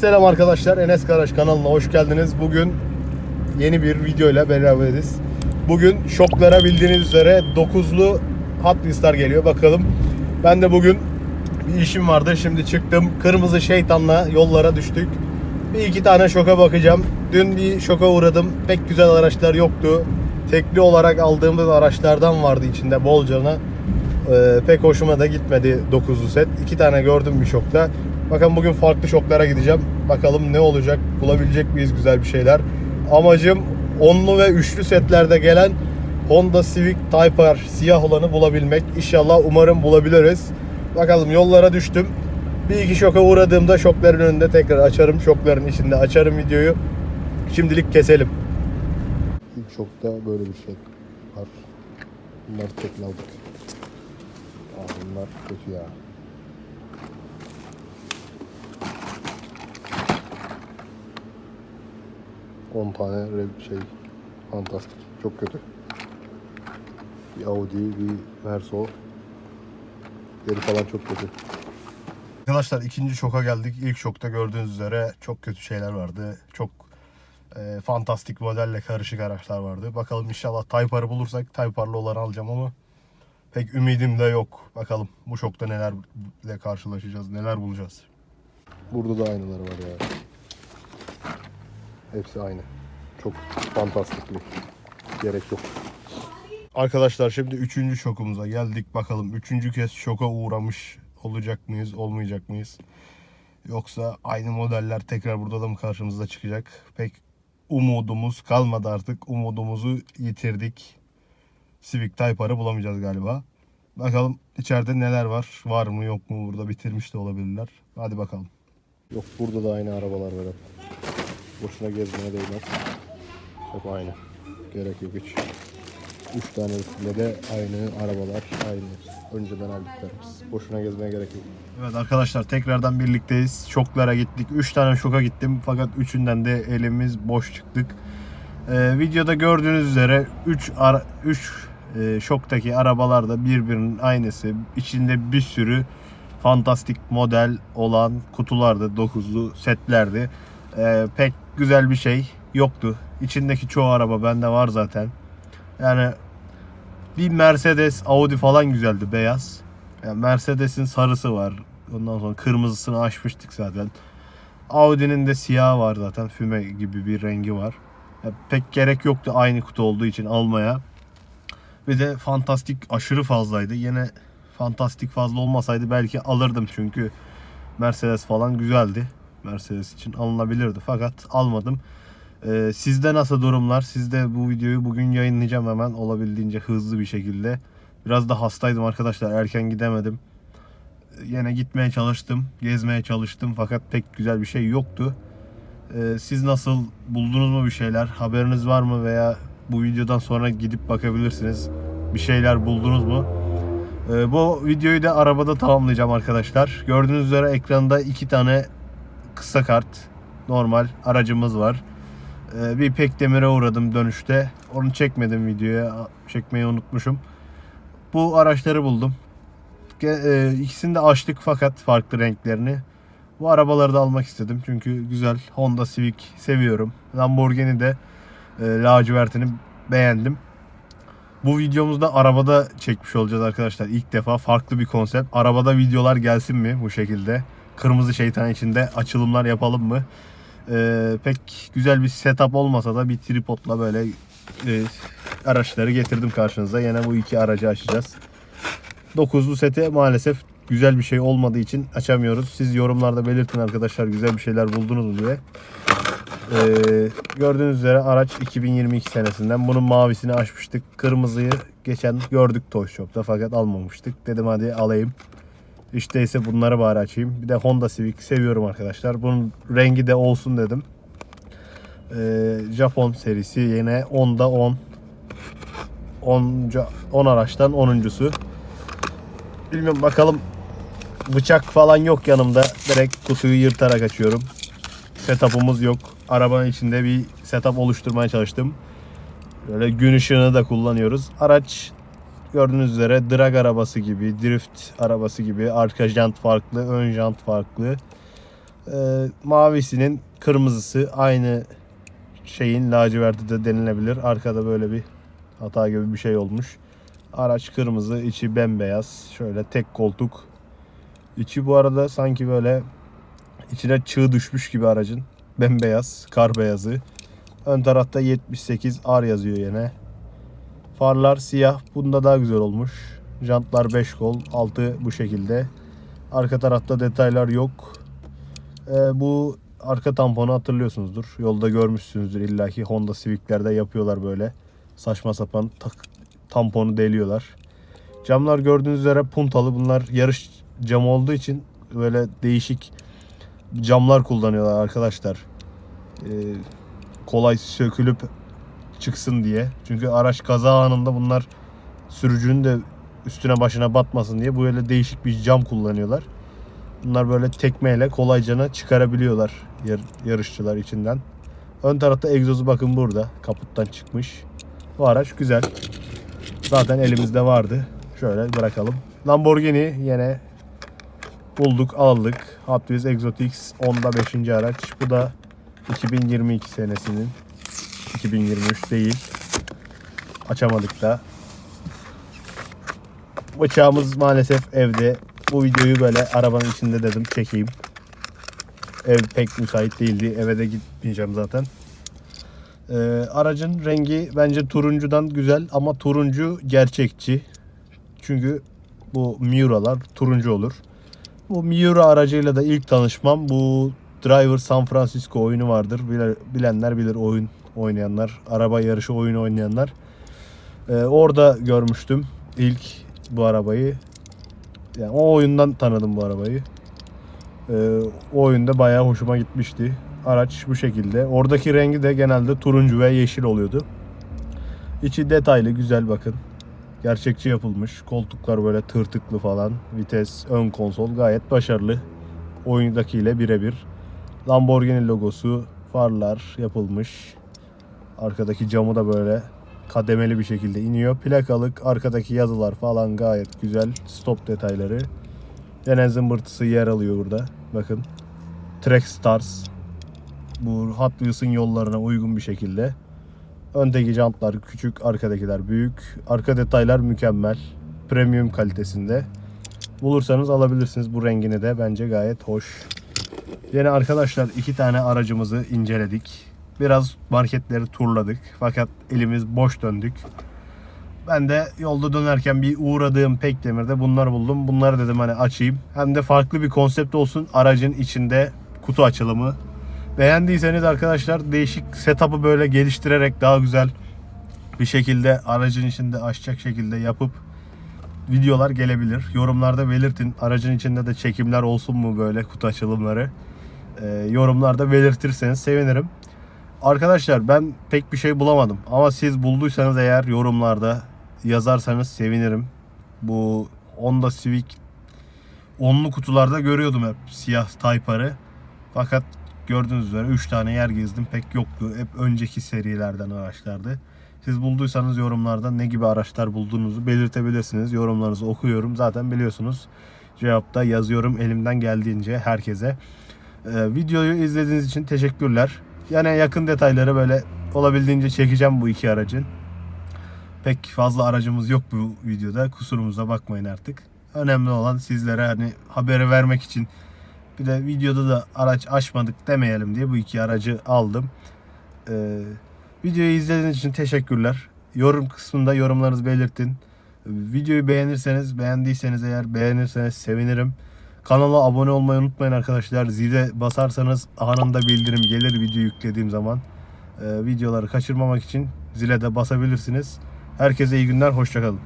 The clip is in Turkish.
Selam arkadaşlar. Enes Karaş kanalına hoş geldiniz. Bugün yeni bir video ile beraberiz. Bugün şoklara bildiğiniz üzere 9'lu Hot Wheels'lar geliyor. Bakalım. Ben de bugün bir işim vardı. Şimdi çıktım. Kırmızı şeytanla yollara düştük. Bir iki tane şoka bakacağım. Dün bir şoka uğradım. Pek güzel araçlar yoktu. Tekli olarak aldığımız araçlardan vardı içinde bolcana. Ee, pek hoşuma da gitmedi 9'lu set. İki tane gördüm bir şokta. Bakın bugün farklı şoklara gideceğim. Bakalım ne olacak? Bulabilecek miyiz güzel bir şeyler? Amacım onlu ve üçlü setlerde gelen Honda Civic Type R siyah olanı bulabilmek. İnşallah umarım bulabiliriz. Bakalım yollara düştüm. Bir iki şoka uğradığımda şokların önünde tekrar açarım. Şokların içinde açarım videoyu. Şimdilik keselim. İlk şokta böyle bir şey var. Bunlar tekli aldık. Aa, bunlar kötü ya. On tane re- şey fantastik. Çok kötü. Bir Audi, bir Merso. Geri falan çok kötü. Arkadaşlar ikinci şoka geldik. İlk şokta gördüğünüz üzere çok kötü şeyler vardı. Çok e, fantastik modelle karışık araçlar vardı. Bakalım inşallah Type R'ı bulursak Type R'lı olanı alacağım ama pek ümidim de yok. Bakalım bu şokta nelerle karşılaşacağız, neler bulacağız. Burada da aynıları var ya. Hepsi aynı. Çok fantastikli. Gerek yok. Arkadaşlar şimdi üçüncü şokumuza geldik. Bakalım üçüncü kez şoka uğramış olacak mıyız, olmayacak mıyız? Yoksa aynı modeller tekrar burada da mı karşımıza çıkacak? Pek umudumuz kalmadı artık. Umudumuzu yitirdik. Civic Type R'ı bulamayacağız galiba. Bakalım içeride neler var? Var mı yok mu? Burada bitirmiş de olabilirler. Hadi bakalım. Yok burada da aynı arabalar var. Boşuna gezmeye değmez. Hep aynı. Gerek yok hiç. Üç tane üstünde de aynı arabalar, aynı. Önceden aldıklarımız. Boşuna gezmeye gerek yok. Evet arkadaşlar tekrardan birlikteyiz. Şoklara gittik. Üç tane şoka gittim. Fakat üçünden de elimiz boş çıktık. Ee, videoda gördüğünüz üzere 3 ara 3 e, şoktaki arabalar da birbirinin aynısı. İçinde bir sürü fantastik model olan kutulardı, dokuzlu setlerdi. Ee, pek güzel bir şey yoktu. İçindeki çoğu araba bende var zaten. Yani bir Mercedes, Audi falan güzeldi beyaz. Yani Mercedes'in sarısı var. Ondan sonra kırmızısını açmıştık zaten. Audi'nin de siyahı var zaten. Füme gibi bir rengi var. Ya pek gerek yoktu aynı kutu olduğu için almaya. Bir de fantastik aşırı fazlaydı. Yine fantastik fazla olmasaydı belki alırdım çünkü Mercedes falan güzeldi. Mercedes için alınabilirdi fakat almadım. Ee, sizde nasıl durumlar? Sizde bu videoyu bugün yayınlayacağım hemen olabildiğince hızlı bir şekilde. Biraz da hastaydım arkadaşlar erken gidemedim. Ee, Yine gitmeye çalıştım, gezmeye çalıştım fakat pek güzel bir şey yoktu. Ee, siz nasıl buldunuz mu bir şeyler? Haberiniz var mı veya bu videodan sonra gidip bakabilirsiniz. Bir şeyler buldunuz mu? Ee, bu videoyu da arabada tamamlayacağım arkadaşlar. Gördüğünüz üzere ekranda iki tane kısa kart normal aracımız var. Ee, bir pek demire uğradım dönüşte. Onu çekmedim videoya. Çekmeyi unutmuşum. Bu araçları buldum. E, İkisini de açtık fakat farklı renklerini. Bu arabaları da almak istedim çünkü güzel. Honda Civic seviyorum. Lamborghini de e, lacivertini beğendim. Bu videomuzda arabada çekmiş olacağız arkadaşlar. İlk defa farklı bir konsept. Arabada videolar gelsin mi bu şekilde? Kırmızı şeytan içinde açılımlar yapalım mı? Ee, pek güzel bir setup olmasa da bir tripodla böyle e, araçları getirdim karşınıza. Yine bu iki aracı açacağız. 9'lu sete maalesef güzel bir şey olmadığı için açamıyoruz. Siz yorumlarda belirtin arkadaşlar güzel bir şeyler buldunuz mu diye. Ee, gördüğünüz üzere araç 2022 senesinden. Bunun mavisini açmıştık. Kırmızıyı geçen gördük Toy Shop'ta fakat almamıştık. Dedim hadi alayım. İşte bunları bari açayım. Bir de Honda Civic seviyorum arkadaşlar. Bunun rengi de olsun dedim. Ee, Japon serisi yine 10'da 10. 10, 10 araçtan 10.sü. Bilmiyorum bakalım bıçak falan yok yanımda. Direkt kutuyu yırtarak açıyorum. Setup'ımız yok. Arabanın içinde bir setup oluşturmaya çalıştım. Böyle gün ışığını da kullanıyoruz. Araç gördüğünüz üzere drag arabası gibi, drift arabası gibi. Arka jant farklı, ön jant farklı. Ee, mavisinin kırmızısı aynı şeyin laciverti de denilebilir. Arkada böyle bir hata gibi bir şey olmuş. Araç kırmızı, içi bembeyaz. Şöyle tek koltuk. İçi bu arada sanki böyle içine çığ düşmüş gibi aracın. Bembeyaz, kar beyazı. Ön tarafta 78 R yazıyor yine. Farlar siyah. Bunda daha güzel olmuş. Jantlar 5 kol. Altı bu şekilde. Arka tarafta detaylar yok. Ee, bu arka tamponu hatırlıyorsunuzdur. Yolda görmüşsünüzdür illaki Honda Civic'lerde yapıyorlar böyle. Saçma sapan tak, tamponu deliyorlar. Camlar gördüğünüz üzere puntalı. Bunlar yarış camı olduğu için böyle değişik camlar kullanıyorlar arkadaşlar. Ee, kolay sökülüp çıksın diye. Çünkü araç kaza anında bunlar sürücünün de üstüne başına batmasın diye böyle değişik bir cam kullanıyorlar. Bunlar böyle tekmeyle kolaycana çıkarabiliyorlar yar- yarışçılar içinden. Ön tarafta egzozu bakın burada. Kaputtan çıkmış. Bu araç güzel. Zaten elimizde vardı. Şöyle bırakalım. Lamborghini yine bulduk aldık. Hot Wheels Exotix 10'da 5. araç. Bu da 2022 senesinin. 2023 değil. Açamadık da. Bıçağımız maalesef evde. Bu videoyu böyle arabanın içinde dedim çekeyim. Ev pek müsait değildi. Eve de gitmeyeceğim zaten. Ee, aracın rengi bence turuncudan güzel ama turuncu gerçekçi. Çünkü bu Miura'lar turuncu olur. Bu Miura aracıyla da ilk tanışmam bu Driver San Francisco oyunu vardır. Bile- Bilenler bilir oyun oynayanlar, araba yarışı oyunu oynayanlar. Ee, orada görmüştüm ilk bu arabayı. Yani o oyundan tanıdım bu arabayı. Ee, o oyunda bayağı hoşuma gitmişti. Araç bu şekilde. Oradaki rengi de genelde turuncu ve yeşil oluyordu. İçi detaylı, güzel bakın. Gerçekçi yapılmış. Koltuklar böyle tırtıklı falan. Vites, ön konsol gayet başarılı. Oyundakiyle birebir. Lamborghini logosu, farlar yapılmış. Arkadaki camı da böyle kademeli bir şekilde iniyor. Plakalık, arkadaki yazılar falan gayet güzel. Stop detayları. Gene zımbırtısı yer alıyor burada. Bakın. Track Stars. Bu Hot Wheels'ın yollarına uygun bir şekilde. Öndeki jantlar küçük, arkadakiler büyük. Arka detaylar mükemmel. Premium kalitesinde. Bulursanız alabilirsiniz bu rengini de. Bence gayet hoş. Yine arkadaşlar iki tane aracımızı inceledik. Biraz marketleri turladık. Fakat elimiz boş döndük. Ben de yolda dönerken bir uğradığım Pekdemir'de bunları buldum. Bunları dedim hani açayım. Hem de farklı bir konsept olsun. Aracın içinde kutu açılımı. Beğendiyseniz arkadaşlar değişik setup'ı böyle geliştirerek daha güzel bir şekilde aracın içinde açacak şekilde yapıp videolar gelebilir. Yorumlarda belirtin. Aracın içinde de çekimler olsun mu böyle kutu açılımları. Ee, yorumlarda belirtirseniz sevinirim. Arkadaşlar ben pek bir şey bulamadım. Ama siz bulduysanız eğer yorumlarda yazarsanız sevinirim. Bu Honda Civic onlu kutularda görüyordum hep siyah Type-R'ı. Fakat gördüğünüz üzere 3 tane yer gezdim pek yoktu. Hep önceki serilerden araçlardı. Siz bulduysanız yorumlarda ne gibi araçlar bulduğunuzu belirtebilirsiniz. Yorumlarınızı okuyorum. Zaten biliyorsunuz cevapta yazıyorum elimden geldiğince herkese. Ee, videoyu izlediğiniz için teşekkürler. Yani yakın detayları böyle olabildiğince çekeceğim bu iki aracın. Pek fazla aracımız yok bu videoda. Kusurumuza bakmayın artık. Önemli olan sizlere hani haberi vermek için bir de videoda da araç açmadık demeyelim diye bu iki aracı aldım. Ee, videoyu izlediğiniz için teşekkürler. Yorum kısmında yorumlarınızı belirtin. Videoyu beğenirseniz, beğendiyseniz eğer beğenirseniz sevinirim. Kanala abone olmayı unutmayın arkadaşlar. Zile basarsanız anında bildirim gelir video yüklediğim zaman. Ee, videoları kaçırmamak için zile de basabilirsiniz. Herkese iyi günler, hoşçakalın.